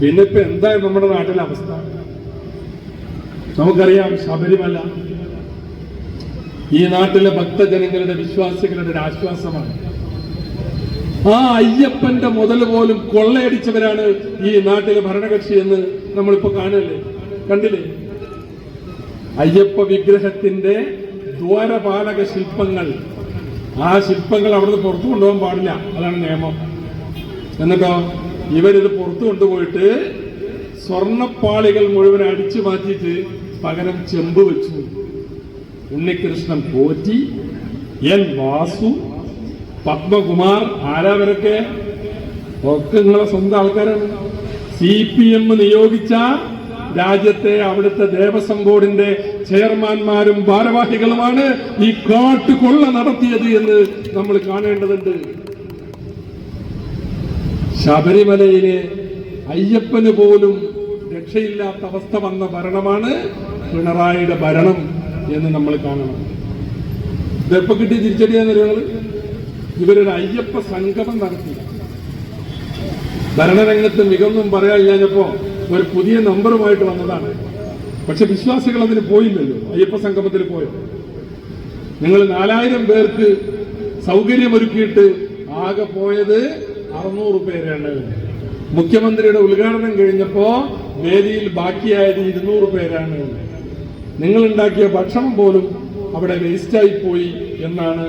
പിന്നെ ഇപ്പൊ എന്താ നമ്മുടെ നാട്ടിലെ അവസ്ഥ? നമുക്കറിയാം ശബരിമല ഈ നാട്ടിലെ ഭക്തജനങ്ങളുടെ വിശ്വാസികളുടെ ഒരു ആശ്വാസമാണ്. ആ അയ്യപ്പന്റെ മുതൽ പോലും കൊള്ളയടിച്ചവരാണ് ഈ നാട്ടിലെ ഭരണകക്ഷി എന്ന് നമ്മളിപ്പോ കാണല്ലേ? കണ്ടില്ലേ? അയ്യപ്പ വിഗ്രഹത്തിന്റെ ദ്വാരപാലക ശില്പങ്ങൾ. ആ ശില്പങ്ങൾ അവിടുന്ന് പുറത്തു കൊണ്ടുപോകാൻ പാടില്ല. അതാണ് നിയമം. എന്നിട്ടോ? ഇവരിത് പുറത്തു കൊണ്ടുപോയിട്ട് സ്വർണപ്പാളികൾ മുഴുവൻ അടിച്ചു മാറ്റിയിട്ട് പകരം ചെമ്പ് വെച്ചു. ഉണ്ണികൃഷ്ണൻ പോറ്റി എൻ വാസു പത്മകുമാർ ആരാവരൊക്കെ? ഒക്കെ നിങ്ങളെ സ്വന്തം ആൾക്കാരാണ്. സി പി എം നിയോഗിച്ച രാജ്യത്തെ അവിടുത്തെ ദേവസ്വം ബോർഡിന്റെ ചെയർമാൻമാരും ഭാരവാഹികളുമാണ് ഈ കാട്ടുകൊള്ള നടത്തിയത് എന്ന് നമ്മൾ കാണേണ്ടതുണ്ട്. ശബരിമലയിലെ അയ്യപ്പന് പോലും രക്ഷയില്ലാത്ത അവസ്ഥ വന്ന ഭരണമാണ് പിണറായിയുടെ ഭരണം എന്ന് നമ്മൾ കാണണം. ഇതെപ്പോ കിട്ടിയ തിരിച്ചടിയാന്ന് നിങ്ങൾ ഇവരൊരു അയ്യപ്പ സംഗമം നടത്തി. ഭരണരംഗത്ത് മികവൊന്നും പറയാൻ കഴിഞ്ഞപ്പോ ഒരു പുതിയ നമ്പറുമായിട്ട് വന്നതാണ്. പക്ഷെ വിശ്വാസികൾ അതിന് പോയില്ലല്ലോ അയ്യപ്പ സംഗമത്തിൽ പോയോ? നിങ്ങൾ നാലായിരം പേർക്ക് സൗകര്യമൊരുക്കിയിട്ട് ആകെ പോയത് അറുന്നൂറ് പേരാണ്. മുഖ്യമന്ത്രിയുടെ ഉദ്ഘാടനം കഴിഞ്ഞപ്പോ വേദിയിൽ ബാക്കിയായത് ഇരുന്നൂറ് പേരാണ്. നിങ്ങൾ ഉണ്ടാക്കിയ ഭക്ഷണം പോലും അവിടെ വേസ്റ്റായി പോയി എന്നാണ്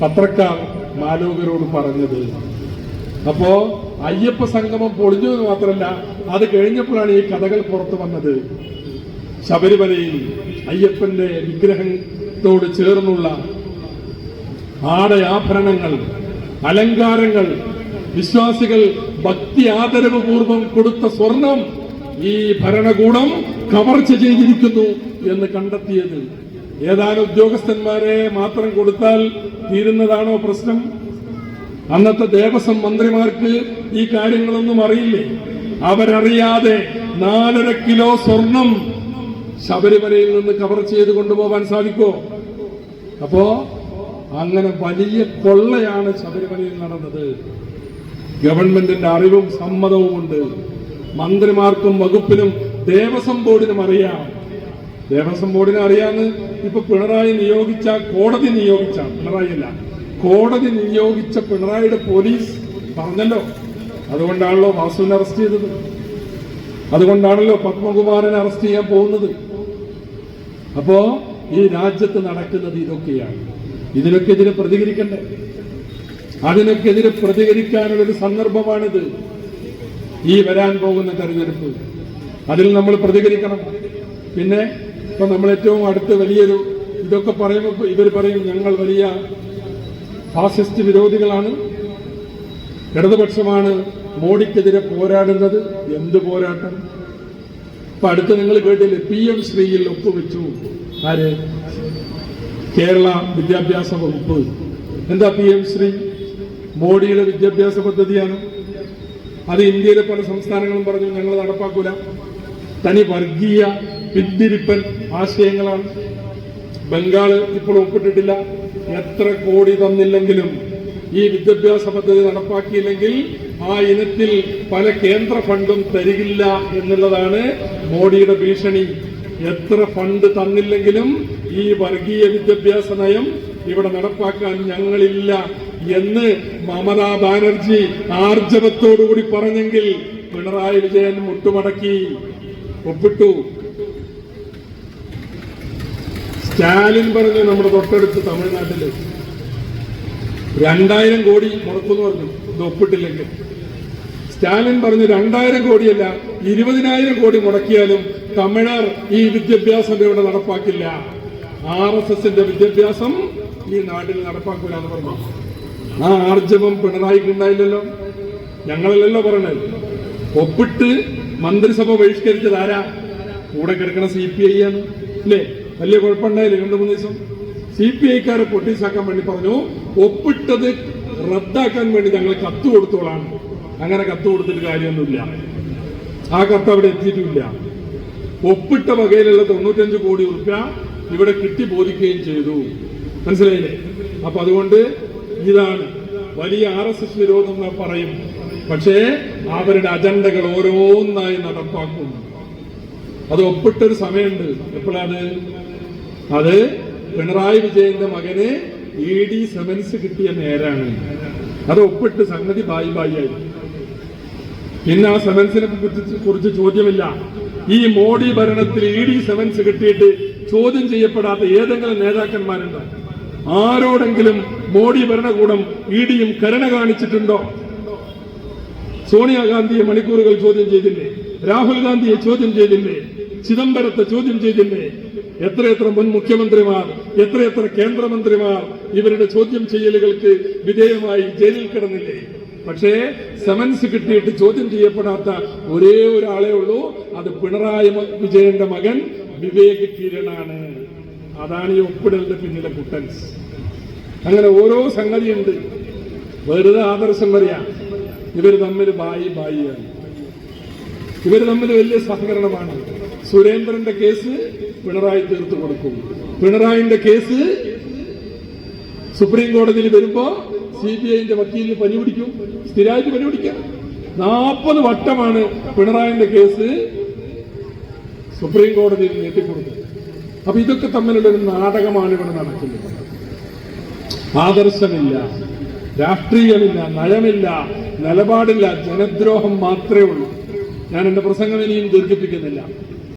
പത്രക്കാർ മാലോകരോട് പറഞ്ഞത്. അപ്പോ അയ്യപ്പ സംഗമം പൊളിഞ്ഞു എന്ന് മാത്രമല്ല അത് കഴിഞ്ഞപ്പോഴാണ് ഈ കഥകൾ പുറത്തു വന്നത്. ശബരിമലയിൽ അയ്യപ്പന്റെ വിഗ്രഹത്തോട് ചേർന്നുള്ള ആടയാഭരണങ്ങൾ അലങ്കാരങ്ങൾ വിശ്വാസികൾ ഭക്തി ആദരവ് പൂർവം കൊടുത്ത സ്വർണം ഈ ഭരണകൂടം കവർച്ച ചെയ്തിരിക്കുന്നു എന്ന് കണ്ടെത്തിയത്. ഏതാനും ഉദ്യോഗസ്ഥന്മാരെ മാത്രം കൊടുത്താൽ തീരുന്നതാണോ പ്രശ്നം? അന്നത്തെ ദേവസ്വം മന്ത്രിമാർക്ക് ഈ കാര്യങ്ങളൊന്നും അറിയില്ലേ? അവരറിയാതെ നാലര കിലോ സ്വർണം ശബരിമലയിൽ നിന്ന് കവർ ചെയ്ത് കൊണ്ടുപോകാൻ സാധിക്കോ അപ്പോ അങ്ങനെ വലിയ കൊള്ളയാണ് ശബരിമലയിൽ നടന്നത്. ഗവൺമെന്റിന്റെ അറിവും സമ്മതവും ഉണ്ട്. മന്ത്രിമാർക്കും വകുപ്പിനും ദേവസ്വം ബോർഡിനും അറിയാം. ദേവസ്വം ബോർഡിനെ അറിയാന്ന് ഇപ്പൊ പിണറായി നിയോഗിച്ച കോടതി നിയോഗിച്ച പിണറായി അല്ല കോടതി നിയോഗിച്ച പിണറായിയുടെ പോലീസ് പറഞ്ഞല്ലോ. അതുകൊണ്ടാണല്ലോ വാസുവിനെ അറസ്റ്റ് ചെയ്തത്. അതുകൊണ്ടാണല്ലോ പത്മകുമാരനെ അറസ്റ്റ് ചെയ്യാൻ പോകുന്നത്. അപ്പോ ഈ രാജ്യത്ത് നടക്കുന്നത് ഇതൊക്കെയാണ്. ഇതിനൊക്കെ ഇതിനെ പ്രതികരിക്കണ്ടേ? അതിനൊക്കെതിരെ പ്രതികരിക്കാനുള്ള ഒരു സന്ദർഭമാണിത്. ഈ വരാൻ പോകുന്ന തെരഞ്ഞെടുപ്പ്. അതിൽ നമ്മൾ പ്രതികരിക്കണം. പിന്നെ ഇപ്പൊ നമ്മൾ ഏറ്റവും അടുത്ത് വലിയൊരു ഇതൊക്കെ പറയുമ്പോൾ ഇവർ പറയും ഞങ്ങൾ വലിയ ഫാസിസ്റ്റ് വിരോധികളാണ്. ഇടതുപക്ഷമാണ് മോഡിക്കെതിരെ പോരാടുന്നത്. എന്ത് പോരാട്ടം? ഇപ്പൊ അടുത്ത് നിങ്ങൾ കേട്ടില്ലേ പി എം ശ്രീയിൽ ഒപ്പുവെച്ചു. ആര്? കേരള വിദ്യാഭ്യാസ വകുപ്പ്. എന്താ പി എം ശ്രീ? മോഡിയുടെ വിദ്യാഭ്യാസ പദ്ധതിയാണ്. അത് ഇന്ത്യയിലെ പല സംസ്ഥാനങ്ങളും പറഞ്ഞു ഞങ്ങൾ നടപ്പാക്കൂല. തനി വർഗീയ പിന്തിരിപ്പൻ ആശയങ്ങളാണ്. ബംഗാൾ ഇപ്പോൾ ഒപ്പിട്ടിട്ടില്ല. എത്ര കോടി തന്നില്ലെങ്കിലും ഈ വിദ്യാഭ്യാസ പദ്ധതി നടപ്പാക്കിയില്ലെങ്കിൽ ആ ഇനത്തിൽ പല കേന്ദ്ര ഫണ്ടും തരികില്ല എന്നുള്ളതാണ് മോഡിയുടെ ഭീഷണി. എത്ര ഫണ്ട് തന്നില്ലെങ്കിലും ഈ വർഗീയ വിദ്യാഭ്യാസ നയം ഇവിടെ നടപ്പാക്കാൻ ഞങ്ങളില്ല. എന്ന് മമതാ ബാനർജി ആർജവത്തോടുകൂടി പറഞ്ഞെങ്കിൽ പിണറായി വിജയൻ മുട്ടുമടക്കി. ഒപ്പിട്ടു. സ്റ്റാലിൻ പറഞ്ഞു നമ്മുടെ തൊട്ടടുത്ത് തമിഴ്നാട്ടിൽ. രണ്ടായിരം കോടി മുടക്കുമെന്ന് പറഞ്ഞു. ഇത് ഒപ്പിട്ടില്ലെങ്കിൽ. സ്റ്റാലിൻ പറഞ്ഞു രണ്ടായിരം കോടിയല്ല ഇരുപതിനായിരം കോടി മുടക്കിയാലും തമിഴർ ഈ വിദ്യാഭ്യാസം ഇവിടെ നടപ്പാക്കില്ല. ആർ എസ് എസിന്റെ വിദ്യാഭ്യാസം ഈ നാട്ടിൽ നടപ്പാക്കില്ല എന്ന് പറഞ്ഞു. ആ ആർജവം പിണറായിക്ക് ഉണ്ടായില്ലല്ലോ. ഞങ്ങളല്ലല്ലോ പറഞ്ഞത് ഒപ്പിട്ട് മന്ത്രിസഭ ബഹിഷ്കരിച്ചത് ആരാ? കൂടെ കിടക്കണ സി പി ഐ ആണ്. അല്ലേ വലിയ കുഴപ്പമുണ്ടായില്ലേ രണ്ടു മൂന്ന് ദിവസം? സി പി ഐക്കാരെ പൊട്ടിച്ചാക്കാൻ വേണ്ടി പറഞ്ഞു. ഒപ്പിട്ടത് റദ്ദാക്കാൻ വേണ്ടി ഞങ്ങൾ കത്ത് കൊടുത്തോളാണ്. അങ്ങനെ കത്ത് കൊടുത്തിട്ട് കാര്യമൊന്നുമില്ല. ആ കത്ത് അവിടെ എത്തിയിട്ടില്ല. ഒപ്പിട്ട വകയിലുള്ള തൊണ്ണൂറ്റഞ്ച് കോടി ഉറുപ്പ്യ ഇവിടെ കിട്ടി ബോധിക്കുകയും ചെയ്തു. മനസ്സിലായില്ലേ? അപ്പൊ അതുകൊണ്ട് ഇതാണ് വലിയ ആർ എസ് എസ് വിരോധം എന്ന് പറയും. പക്ഷേ അവരുടെ അജണ്ടകൾ ഓരോന്നായി നടപ്പാക്കും അത് ഒപ്പിട്ടൊരു സമയമുണ്ട്. എപ്പോഴാണ് അത്? പിണറായി വിജയന്റെ മകന് ഇ ഡി സെവൻസ് കിട്ടിയ നേരാണ്. അത് ഒപ്പിട്ട് സംഗതി ബായി ബായി ആയി. പിന്നെ ആ സെവൻസിനെ കുറിച്ച് കുറിച്ച് ചോദ്യമില്ല. ഈ മോഡി ഭരണത്തിൽ ഇ ഡി സെവൻസ് കിട്ടിയിട്ട് ചോദ്യം ചെയ്യപ്പെടാത്ത ഏതെങ്കിലും നേതാക്കന്മാരുണ്ടോ? ആരോടെങ്കിലും മോഡി ഭരണകൂടം ഇ ഡിയും കരുണ കാണിച്ചിട്ടുണ്ടോ? സോണിയാഗാന്ധിയെ മണിക്കൂറുകൾ ചോദ്യം ചെയ്തില്ലേ? രാഹുൽ ഗാന്ധിയെ ചോദ്യം ചെയ്തില്ലേ? ചിദംബരത്തെ ചോദ്യം ചെയ്തില്ലേ? എത്രയെത്ര മുൻ മുഖ്യമന്ത്രിമാർ എത്രയെത്ര കേന്ദ്രമന്ത്രിമാർ ഇവരുടെ ചോദ്യം ചെയ്യലുകൾക്ക് വിധേയമായി ജയിലിൽ കിടന്നില്ലേ? പക്ഷേ സമൻസ് കിട്ടിയിട്ട് ചോദ്യം ചെയ്യപ്പെടാത്ത ഒരേ ഒരാളേ ഉള്ളൂ. അത് പിണറായി വിജയന്റെ മകൻ വിവേക് കിരണാണ്. അതാണ് ഈ ഒപ്പിടലിന്റെ പിന്നിലെ കുട്ടൻസ് അങ്ങനെ ഓരോ സംഗതിയുണ്ട്. വെറുതെ ആദർശം പറയാ. ഇവർ തമ്മിൽ ബായി ബായിയാണ് ഇവർ തമ്മിൽ വലിയ സഹകരണമാണ്. സുരേന്ദ്രന്റെ കേസ് പിണറായി തീർത്തു കൊടുക്കും. പിണറായിന്റെ കേസ് സുപ്രീം കോടതിയിൽ വരുമ്പോ സി ബി ഐന്റെ വക്കീലിന് പനി പിടിക്കും. സ്ഥിരമായിട്ട് പനി പിടിക്കാം. നാൽപ്പത് വട്ടമാണ് പിണറായിന്റെ കേസ് സുപ്രീം കോടതിയിൽ നീട്ടിക്കൊടുത്തത്. അപ്പൊ ഇതൊക്കെ തമ്മിലുള്ള ഒരു നാടകമാണ് ഇവിടെ നടക്കുന്നത്. ആദർശമില്ല രാഷ്ട്രീയമില്ല നയമില്ല നിലപാടില്ല ജനദ്രോഹം മാത്രമേ ഉള്ളൂ. ഞാൻ എന്റെ പ്രസംഗം ഇനിയും ദീർഘിപ്പിക്കുന്നില്ല.